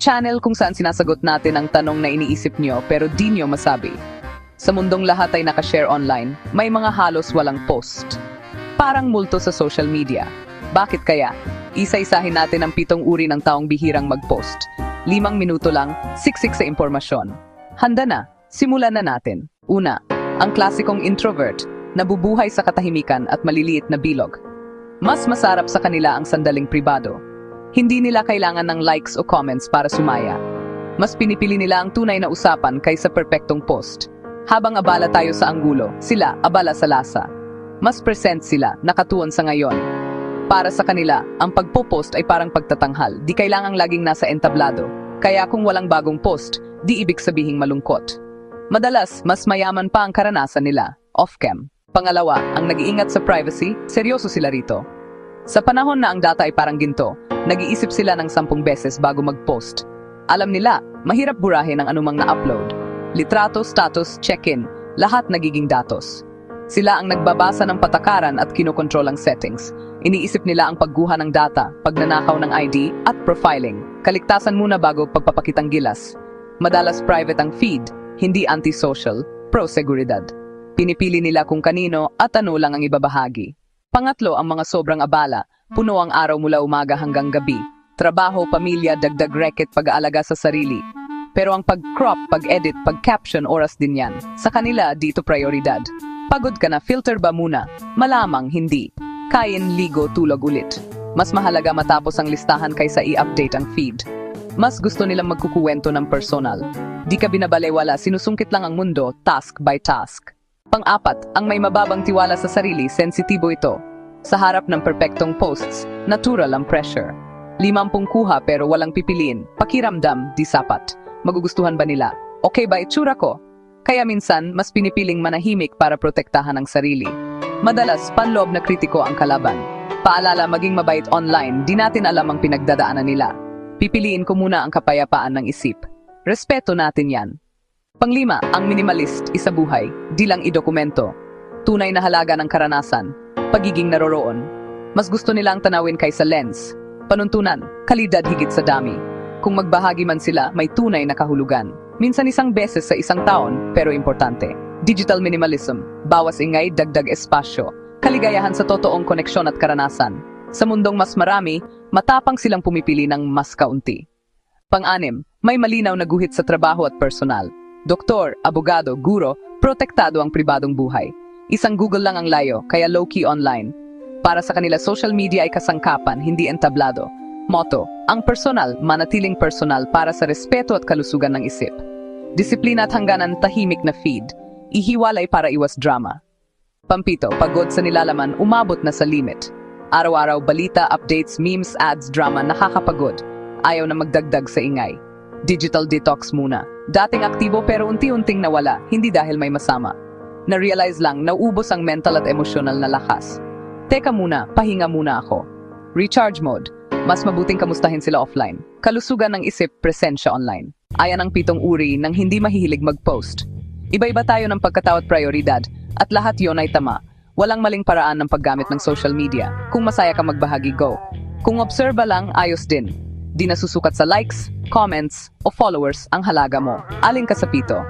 channel kung saan sinasagot natin ang tanong na iniisip nyo pero di nyo masabi. Sa mundong lahat ay nakashare online, may mga halos walang post. Parang multo sa social media. Bakit kaya? Isa-isahin natin ang pitong uri ng taong bihirang mag-post. Limang minuto lang, siksik sa impormasyon. Handa na, simulan na natin. Una, ang klasikong introvert, nabubuhay sa katahimikan at maliliit na bilog. Mas masarap sa kanila ang sandaling pribado. Hindi nila kailangan ng likes o comments para sumaya. Mas pinipili nila ang tunay na usapan kaysa perpektong post. Habang abala tayo sa anggulo, sila abala sa lasa. Mas present sila, nakatuon sa ngayon. Para sa kanila, ang pagpo-post ay parang pagtatanghal, di kailangang laging nasa entablado. Kaya kung walang bagong post, di ibig sabihing malungkot. Madalas, mas mayaman pa ang karanasan nila, off-cam. Pangalawa, ang nag-iingat sa privacy, seryoso sila rito. Sa panahon na ang data ay parang ginto, nag-iisip sila ng sampung beses bago mag-post. Alam nila, mahirap burahin ang anumang na-upload. Litrato, status, check-in, lahat nagiging datos. Sila ang nagbabasa ng patakaran at kinokontrol ang settings. Iniisip nila ang pagguha ng data, pagnanakaw ng ID, at profiling. Kaligtasan muna bago pagpapakitang gilas. Madalas private ang feed, hindi antisocial, pro-seguridad. Pinipili nila kung kanino at ano lang ang ibabahagi. Pangatlo, ang mga sobrang abala, puno ang araw mula umaga hanggang gabi. Trabaho, pamilya, dagdag racket, pag-aalaga sa sarili. Pero ang pag-crop, pag-edit, pag-caption, oras din yan. Sa kanila, dito prioridad. Pagod ka na, filter ba muna? Malamang hindi. Kain, ligo, tulog ulit. Mas mahalaga matapos ang listahan kaysa i-update ang feed. Mas gusto nilang magkukuwento ng personal. Di ka binabalewala, sinusungkit lang ang mundo, task by task. Pang-apat, ang may mababang tiwala sa sarili, sensitibo ito. Sa harap ng perpektong posts, natural ang pressure. Limampung kuha pero walang pipiliin, pakiramdam, di sapat. Magugustuhan ba nila? Okay ba itsura ko? Kaya minsan, mas pinipiling manahimik para protektahan ang sarili. Madalas, panloob na kritiko ang kalaban. Paalala maging mabait online, di natin alam ang pinagdadaanan nila. Pipiliin ko muna ang kapayapaan ng isip. Respeto natin yan. Panglima, ang minimalist, isa buhay, di lang idokumento. Tunay na halaga ng karanasan, pagiging naroroon. Mas gusto nilang tanawin kaysa lens. Panuntunan, kalidad higit sa dami. Kung magbahagi man sila, may tunay na kahulugan. Minsan isang beses sa isang taon, pero importante. Digital minimalism, bawas ingay, dagdag espasyo. Kaligayahan sa totoong koneksyon at karanasan. Sa mundong mas marami, matapang silang pumipili ng mas kaunti. Pang-anim, may malinaw na guhit sa trabaho at personal. Doktor, abogado, guro, protektado ang pribadong buhay. Isang Google lang ang layo, kaya low-key online. Para sa kanila, social media ay kasangkapan, hindi entablado. Motto, ang personal, manatiling personal para sa respeto at kalusugan ng isip. Disiplina at hangganan tahimik na feed. Ihiwalay para iwas drama. Pampito, pagod sa nilalaman, umabot na sa limit. Araw-araw, balita, updates, memes, ads, drama, nakakapagod. Ayaw na magdagdag sa ingay. Digital detox muna. Dating aktibo pero unti-unting nawala, hindi dahil may masama. Na-realize lang, nauubos ang mental at emosyonal na lakas. Teka muna, pahinga muna ako. Recharge mode. Mas mabuting kamustahin sila offline. Kalusugan ng isip, presensya online. Ayan ang pitong uri ng hindi mahihilig mag-post. Iba-iba tayo ng pagkatao at prioridad, at lahat yon ay tama. Walang maling paraan ng paggamit ng social media. Kung masaya ka magbahagi, go. Kung obserba lang, ayos din. Di nasusukat sa likes, comments, o followers ang halaga mo. Alin ka sa pito?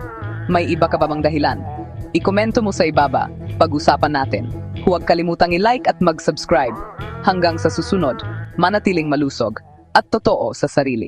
May iba ka ba bang dahilan? Ikomento mo sa ibaba. Pag-usapan natin. Huwag kalimutang i-like at mag-subscribe. Hanggang sa susunod, manatiling malusog at totoo sa sarili.